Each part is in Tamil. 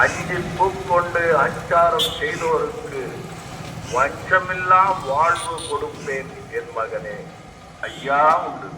அஞ்சி பூக்கொண்டு அச்சாரம் செய்தோருக்கு வஞ்சமில்லா வாழ்வு கொடுப்பேன் என் மகனே. ஐயா உண்டு.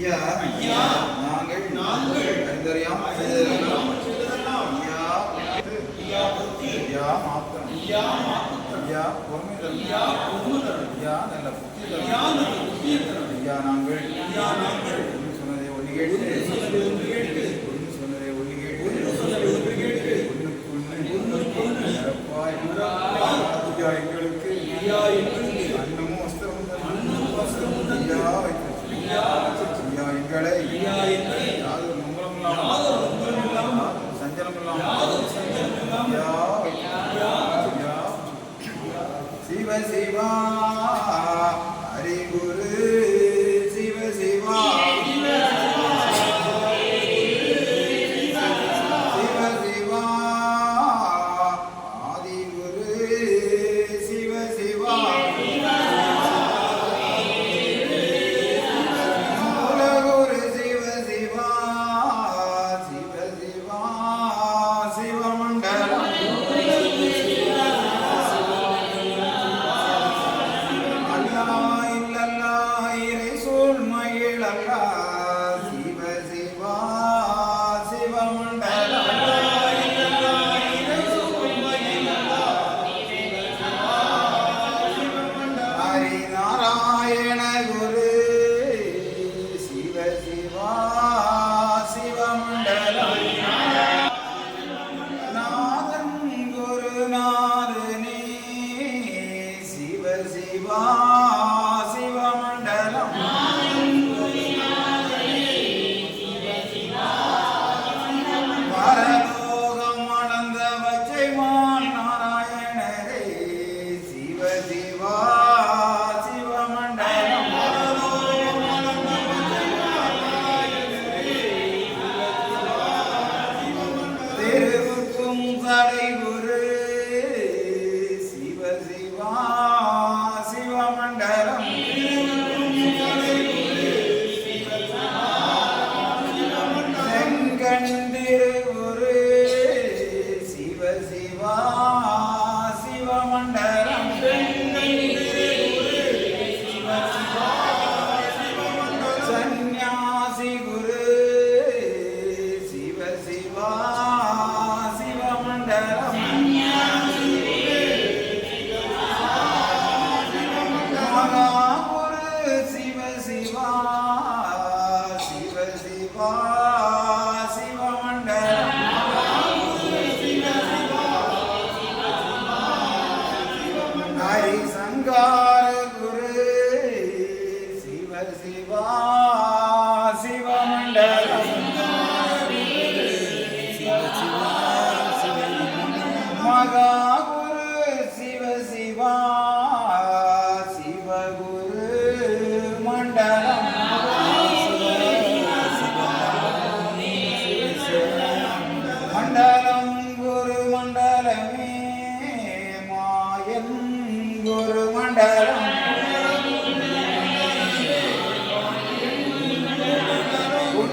ஐயா ஐயா நாங்கள் நாங்கள் செய்ததெல்லாம். ஐயா ஐயா புத்தி. ஐயா மாத்திரம் ஐயா மாத்திரம் ஐயா பொறுமைதல் ஐயா பொறுமைதல் ஐயா நல்ல புத்தி ஐயா நல்ல புத்தி ஐயா நாங்கள் ஐயா நாங்கள் ஒன்று சொன்னதை ஒன்று கேட்டு சொன்னதை ஒன்று கேட்டு ஒன்று சொன்னதை ஒன்று கேட்டு ஒன்று சொன்னதை ஒன்று கேட்டு ஒன்றுக்கு ஒன்று ஒன்றுக்கு ஒன்று நிரப்பாய் ஐயா எங்களுக்கு ஐயா எங்களுக்கு அன்னமும் வஸ்திரமும் அன்னமும் வஸ்திரமும் ஐயா வைத்து ஐயா ஐயா எங்களை யாதொரு மங்களம் இல்லாமல் சஞ்சலம் இல்லாமல் சிவ சிவா.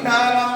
Nara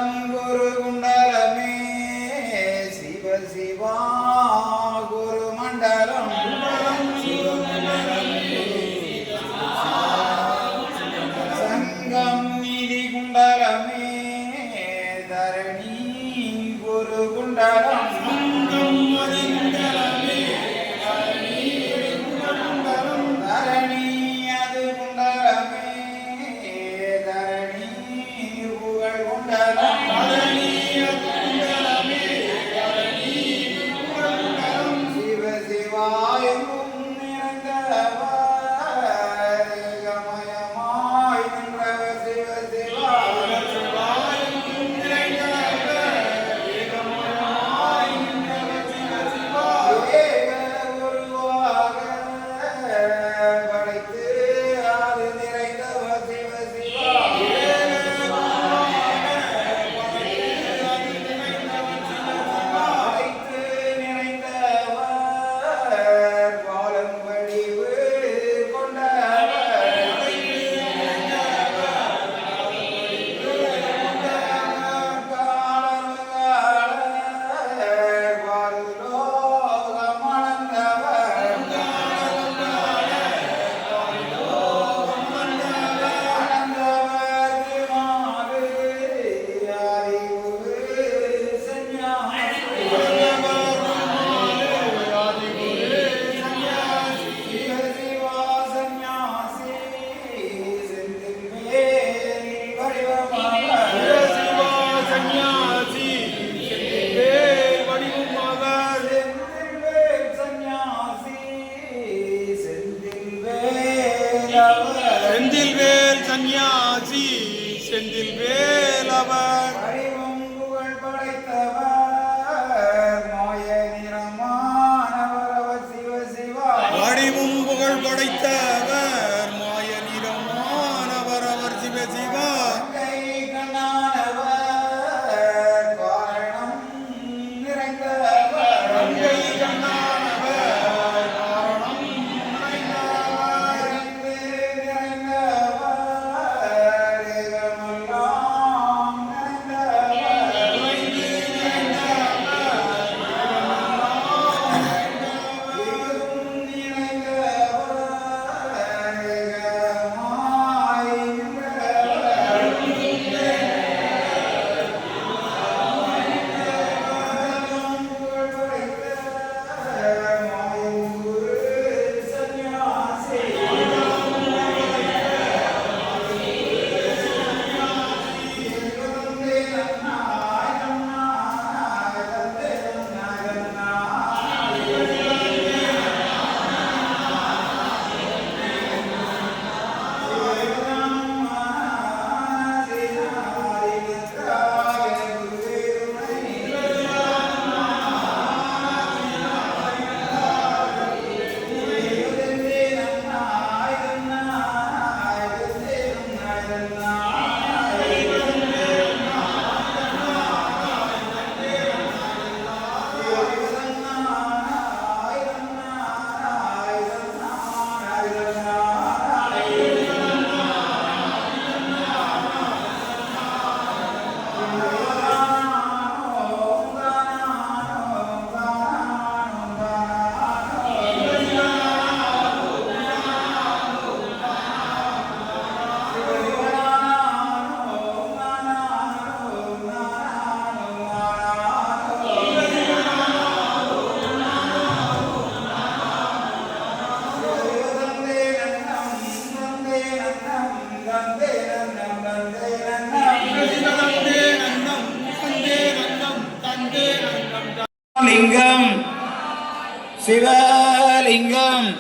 லிங்கம்.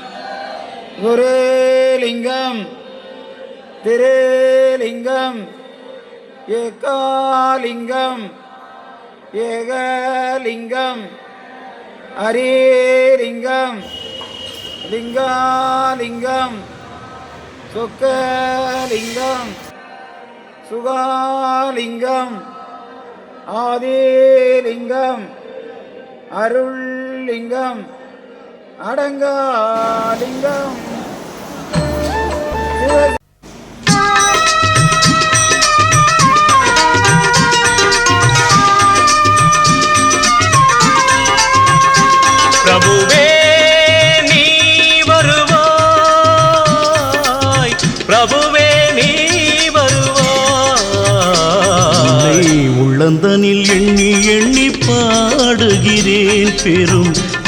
குரு லிங்கம். திருலிங்கம். ஏகாலிங்கம். ஏகலிங்கம். ஹரிலிங்கம் லிங்காலிங்கம். சொக்கலிங்கம். சுகாலிங்கம். ஆதிலிங்கம். அருள்லிங்கம். அடங்காலிங்கம். சிவ பிரபுவே நீ வருவாய். பிரபுவே நீ வருவாய். உன்னை உள்ளந்தனில் எண்ணி எண்ணி பாடுகிறேன் பெரும்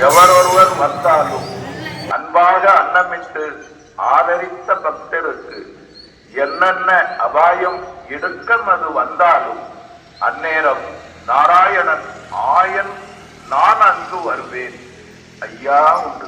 எவரொருவர் வந்தாலும் அன்பாக அன்னமிட்டு ஆதரித்த பக்தருக்கு என்னென்ன அபாயம் எடுக்கம் அது வந்தாலும் அந்நேரம் நாராயணன் ஆயன் நான் அங்கு வருவேன். ஐயா உண்டு.